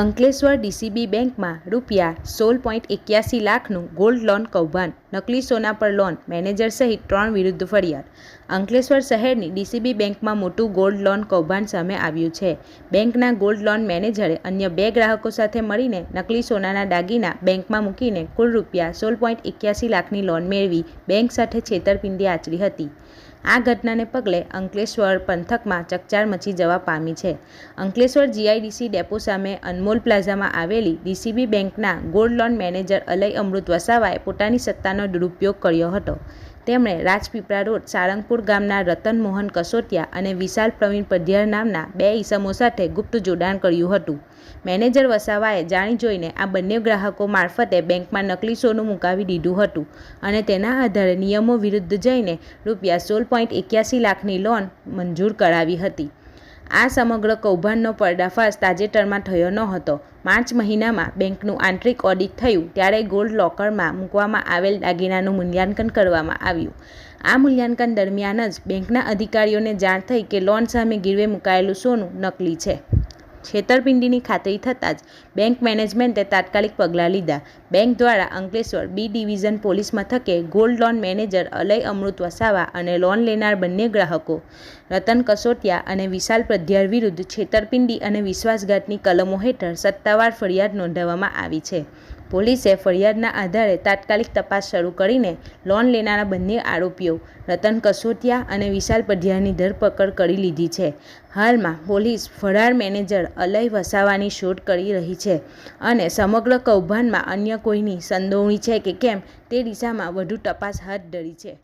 Ankleshwar DCB બેંકમાં રૂપિયા સોળ પોઈન્ટ એક્યાસી લાખનું ગોલ્ડ લોન કૌભાંડ. નકલી સોના પર લોન, મેનેજર સહિત ત્રણ વિરુદ્ધ ફરિયાદ. અંકલેશ્વર શહેરની ડીસીબી બેંકમાં મોટું ગોલ્ડ લોન કૌભાંડ સામે આવ્યું છે. બેંકના ગોલ્ડ લોન મેનેજરે અન્ય બે ગ્રાહકો સાથે મળીને નકલી સોનાના દાગીના બેંકમાં મૂકીને કુલ રૂપિયા સોળ પોઈન્ટ એક્યાસી લાખની લોન મેળવી બેંક સાથે છેતરપિંડી આચરી હતી. આ ઘટનાને પગલે અંકલેશ્વર પંથકમાં ચકચાર મચી જવા પામી છે. અંકલેશ્વર જીઆઈડીસી ડેપો સામે અનમોલ પ્લાઝામાં આવેલી ડીસીબી બેંકના gold loan manager Alay Amrut વસાવાએ પોતાની સત્તાનો દુરુપયોગ કર્યો હતો. તેમણે રાજપીપળા રોડ, સારંગપુર ગામના રતન મોહન કસોટિયા અને વિશાલ પ્રવીણ પધ્યાર નામના બે ઈસમો સાથે ગુપ્ત જોડાણ કર્યું હતું. મેનેજર વસાવાએ જાણી જોઈને આ બંને ગ્રાહકો મારફતે બેંકમાં નકલી સોનું મુકાવી દીધું હતું અને તેના આધારે નિયમો વિરુદ્ધ જઈને રૂપિયા સોળ પોઈન્ટ એક્યાસી લાખની લોન મંજૂર કરાવી હતી. આ સમગ્ર કૌભાંડનો પર્દાફાશ તાજેતરમાં થયો ન હતો માર્ચ મહિનામાં બેંકનું આંતરિક ઓડિટ થયું, ત્યારે ગોલ્ડ લોકરમાં મૂકવામાં આવેલ દાગીનાનું મૂલ્યાંકન કરવામાં આવ્યું. આ મૂલ્યાંકન દરમિયાન જ બેંકના અધિકારીઓને જાણ થઈ કે લોન સામે ગીરવે મુકાયેલું સોનું નકલી છે. છેતરપિંડીની ખાતરી થતાં જ બેંક મેનેજમેન્ટે તાત્કાલિક પગલાં લીધા. બેંક દ્વારા અંકલેશ્વર બી ડિવિઝન પોલીસ મથકે gold loan manager Alay Amrut Vasava અને લોન લેનાર બંને ગ્રાહકો, રતન કસોટિયા અને વિશાલ પ્રધ્યાર વિરુદ્ધ છેતરપિંડી અને વિશ્વાસઘાતની કલમો હેઠળ સત્તાવાર ફરિયાદ નોંધાવવામાં આવી છે. પોલીસે ફરિયાદના આધારે તાત્કાલિક તપાસ શરૂ કરીને લોન લેનારા બંને આરોપીઓ, રતન કસોટિયા અને વિશાલ પઢિયાની ધરપકડ કરી લીધી છે. હાલમાં પોલીસ ફરાર મેનેજર અલય વસાવાની શોધ કરી રહી છે અને સમગ્ર કૌભાંડમાં અન્ય કોઈની સંડોવણી છે કે કેમ તે દિશામાં વધુ તપાસ હાથ ધરી છે.